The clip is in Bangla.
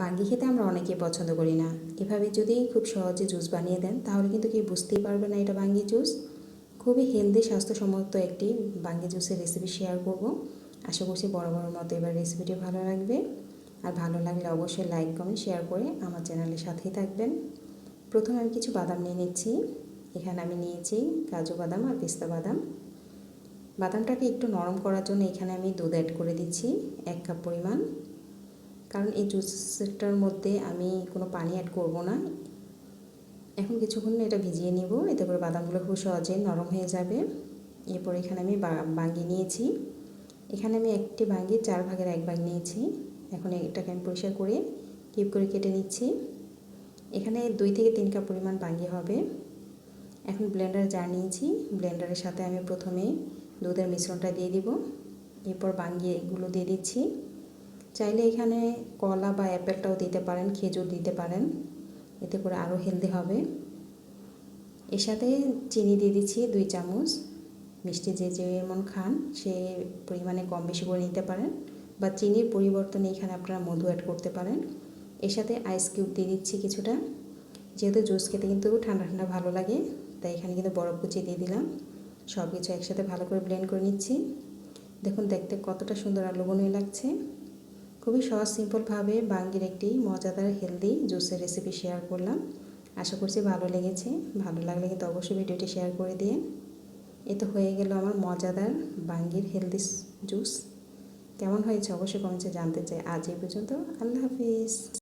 বাঙ্গি খেতে আমরা অনেকেই পছন্দ করি না। এভাবে যদি খুব সহজে জুস বানিয়ে দেন, তাহলে কিন্তু কেউ বুঝতেই পারবে না এটা বাঙ্গি জুস। খুবই হেলদি, স্বাস্থ্যসম্মত একটি বাঙ্গি জুসের রেসিপি শেয়ার করব। আশা করছি বড় বড় মতো এবার রেসিপিটি ভালো লাগবে। আর ভালো লাগলে অবশ্যই লাইক কমেন্ট শেয়ার করে আমার চ্যানেলের সাথেই থাকবেন। প্রথমে আমি কিছু বাদাম নিয়ে নিচ্ছি। এখানে আমি নিয়েছি কাজু বাদাম আর পিস্তা বাদাম। বাদামটাকে একটু নরম করার জন্য এখানে আমি দুধ অ্যাড করে দিচ্ছি, এক কাপ পরিমাণ। কারণ এই জুসটার মধ্যে আমি কোনো পানি অ্যাড করব না। এখন কিছুক্ষণ এটা ভিজিয়ে নিব, এতে করে বাদামগুলো খুব সহজে নরম হয়ে যাবে। এরপর এখানে আমি বাঙ্গি নিয়েছি। এখানে আমি একটি বাঙ্গি, চার ভাগের এক ভাগ নিয়েছি। এখন এটাকে আমি পরিষ্কার করে কিপ করে কেটে নিচ্ছি। এখানে দুই থেকে তিন কাপ পরিমাণ বাঙ্গি হবে। এখন ব্লেন্ডার জার নিয়েছি। ব্লেন্ডারের সাথে আমি প্রথমে দুধের মিশ্রণটা দিয়ে দিব। এরপর বাঙ্গি এগুলো দিয়ে দিচ্ছি। চাইলে এখানে কলা বা অ্যাপেলটাও দিতে পারেন, খেজুর দিতে পারেন। এতে করে আরও হেলদি হবে। এর সাথে চিনি দিয়ে দিচ্ছি দুই চামচ। মিষ্টি যে যেমন খান, সে পরিমাণে কম বেশি করে নিতে পারেন। বা চিনির পরিবর্তনে এখানে আপনারা মধু অ্যাড করতে পারেন। এর সাথে আইস কিউব দিয়ে দিচ্ছি কিছুটা। যেহেতু জুস খেতে কিন্তু ঠান্ডা ঠান্ডা ভালো লাগে, তাই এখানে কিন্তু বরফ কুচিয়ে দিয়ে দিলাম। সব কিছু একসাথে ভালো করে ব্লেন্ড করে নিচ্ছি। দেখুন, দেখতে কতটা সুন্দর আর লোভনীয় লাগছে। খুবই সহজ সিম্পলভাবে বাঙ্গির একটি মজাদার হেলদি জুসের রেসিপি শেয়ার করলাম। আশা করছি ভালো লেগেছে। ভালো লাগলে কিন্তু অবশ্যই ভিডিওটি শেয়ার করে দিয়ে এ তো হয়ে গেল আমার মজাদার বাঙ্গির হেলদি জুস কেমন হয়েছে? অবশ্যই কমেন্টে জানতে চাই। আজ এই পর্যন্ত। আল্লাহ হাফিজ।